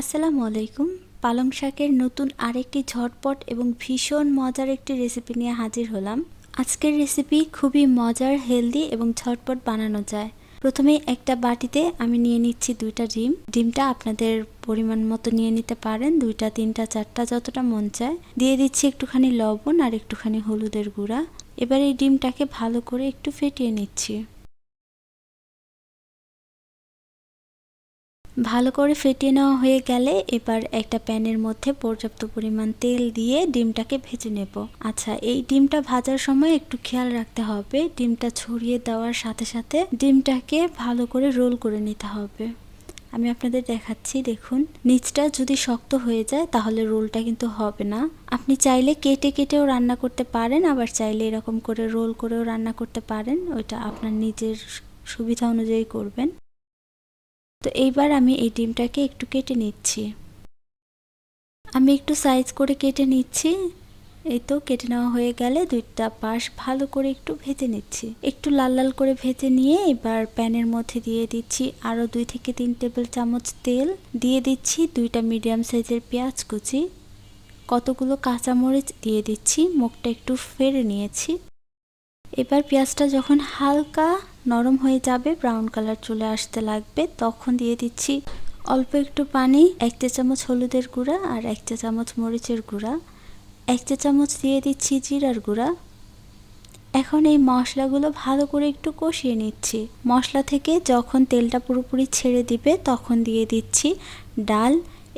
আসসালামু আলাইকুম। পালং শাকের নতুন আরেকটি ঝটপট এবং ভীষণ মজার একটি রেসিপি নিয়ে হাজির হলাম। আজকের রেসিপি খুবই মজার হেলদি এবং ঝটপট বানানো যায়। প্রথমে একটা বাটিতে আমি নিয়ে নিচ্ছি দুইটা ডিম। ডিমটা আপনাদের পরিমাণ মতো নিয়ে নিতে পারেন, দুইটা, তিনটা, চারটা, যতটা মন চায়। দিয়ে দিচ্ছি একটুখানি লবণ আর একটুখানি হলুদের গুঁড়া। এবার এই ডিমটাকে ভালো করে একটু ফেটিয়ে নিচ্ছি। ভালো করে ফেটিয়ে নেওয়া হয়ে গেলে এবার একটা প্যানের মধ্যে পর্যাপ্ত পরিমাণ তেল দিয়ে ডিমটাকে ভেজে নেব। আচ্ছা এই ডিমটা ভাজার সময় একটু খেয়াল রাখতে হবে। ডিমটা ছড়িয়ে দেওয়ার সাথে সাথে ডিমটাকে ভালো করে রোল করে নিতে হবে। আমি আপনাদের দেখাচ্ছি, দেখুন। নিচটা যদি শক্ত হয়ে যায় তাহলে রোলটা কিন্তু হবে না। আপনি চাইলে কেটে কেটেও রান্না করতে পারেন, আবার চাইলে এরকম করে রোল করেও রান্না করতে পারেন। ওইটা আপনার নিজের সুবিধা অনুযায়ী করবেন। তো এইবার আমি এই ডিমটাকে একটু কেটে নিচ্ছি। আমি একটু সাইজ করে কেটে নিচ্ছি। এই তো কেটে নেওয়া হয়ে গেলে দুইটা পাশ ভালো করে একটু ভেজে নিচ্ছি। একটু লাল লাল করে ভেজে নিয়ে এবার প্যানের মধ্যে দিয়ে দিচ্ছি আরও দুই থেকে তিন টেবিল চামচ তেল। দিয়ে দিচ্ছি দুইটা মিডিয়াম সাইজের পেঁয়াজ কুচি। কতগুলো কাঁচামরিচ দিয়ে দিচ্ছি। মুখটা একটু ফেরে নিয়েছি। এবার পেঁয়াজটা যখন হালকা নরম হয়ে যাবে ব্রাউন কালার চলে আসতে লাগবে। তখন দিয়ে দিচ্ছি অল্প একটু পানি, এক চা চামচ হলুদের গুঁড়া আর এক চা চামচ মরিচের গুঁড়া। এক চা চামচ দিয়ে দিচ্ছি জিরার গুঁড়া। এখন এই মশলাগুলো ভালো করে একটু কষিয়ে নিচ্ছি। মশলা থেকে যখন তেলটা পুরোপুরি ছেড়ে দিবে, তখন দিয়ে দিচ্ছি ডাল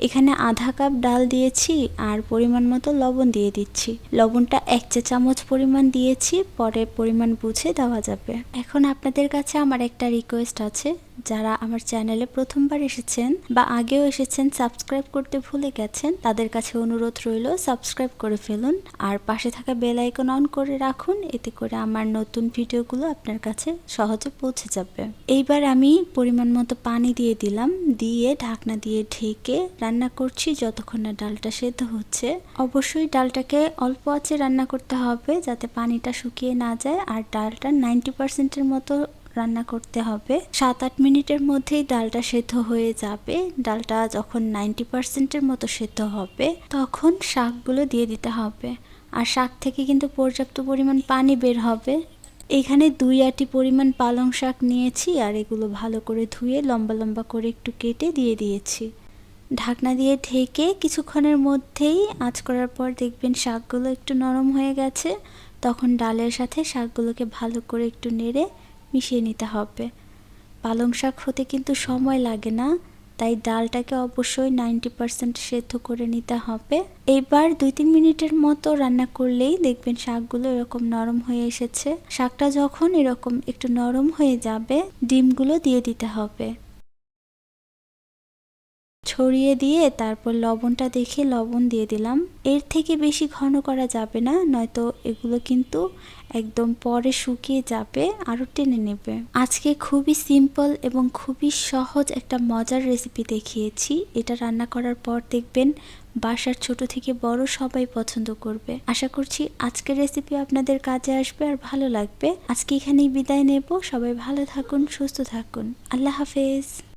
এখানে আধা কাপ ডাল দিয়েছি আর পরিমাণ মতো লবণ দিয়ে দিচ্ছি। লবণটা এক চা চামচ পরিমাণ দিয়েছি, পরে পরিমাণ বুঝে দেওয়া যাবে। এখন আপনাদের কাছে আমার একটা রিকোয়েস্ট আছে। যারা আমার চ্যানেলে প্রথমবার এসেছেন বা আগেও এসেছেন, সাবস্ক্রাইব করতে ভুলে গেছেন, তাদের কাছে অনুরোধ রইল, সাবস্ক্রাইব করে ফেলুন। আর পাশে থাকা বেল আইকন অন করে রাখুন, এতে করে আমার নতুন ভিডিওগুলো আপনার কাছে সহজে পৌঁছে যাবে। এইবার আমি পরিমাণ মতো পানি দিয়ে দিলাম, দিয়ে ঢাকনা দিয়ে ঢেকে রান্না করছি যতক্ষণ না ডালটা সেদ্ধ হচ্ছে। অবশ্যই ডালটাকে অল্প আঁচে রান্না করতে হবে যাতে পানিটা শুকিয়ে না যায়, আর ডালটা নাইনটি পার্সেন্টের মতো রান্না করতে হবে। সাত আট মিনিটের মধ্যেই ডালটা সেদ্ধ হয়ে যাবে। ডালটা যখন নাইনটি পার্সেন্টের মতো সেদ্ধ হবে, তখন শাকগুলো দিয়ে দিতে হবে। আর শাক থেকে কিন্তু পর্যাপ্ত পরিমাণ পানি বের হবে। এখানে দুই আটি পরিমাণ পালং শাক নিয়েছি আর এগুলো ভালো করে ধুয়ে লম্বা লম্বা করে একটু কেটে দিয়ে দিয়েছি। ঢাকনা দিয়ে ঢেকে কিছুক্ষণের মধ্যেই আঁচ করার পর দেখবেন শাকগুলো একটু নরম হয়ে গেছে। তখন ডালের সাথে শাকগুলোকে ভালো করে একটু নেড়ে মিশিয়ে নিতে হবে। পালং শাক হতে কিন্তু সময় লাগে না, তাই ডালটাকে অবশ্যই নাইনটি পারসেন্ট সেদ্ধ করে নিতে হবে। এইবার দুই তিন মিনিটের মতো রান্না করলেই দেখবেন শাকগুলো এরকম নরম হয়ে এসেছে। শাকটা যখন এরকম একটু নরম হয়ে যাবে, ডিমগুলো দিয়ে দিতে হবে। ছড়িয়ে দিয়ে তারপর লবণটা দেখে লবণ দিয়ে দিলাম। এর থেকে বেশি ঘন করা যাবে না, নয়তো এগুলো কিন্তু একদম পরে শুকিয়ে যাবে আরও টেনে নেবে। আজকে খুবই সিম্পল এবং খুবই সহজ একটা মজার রেসিপি দেখিয়েছি। এটা রান্না করার পর দেখবেন বাসার ছোট থেকে বড় সবাই পছন্দ করবে। আশা করছি আজকের রেসিপি আপনাদের কাজে আসবে আর ভালো লাগবে। আজকে এখানেই বিদায় নেব। সবাই ভালো থাকুন, সুস্থ থাকুন। আল্লাহ হাফেজ।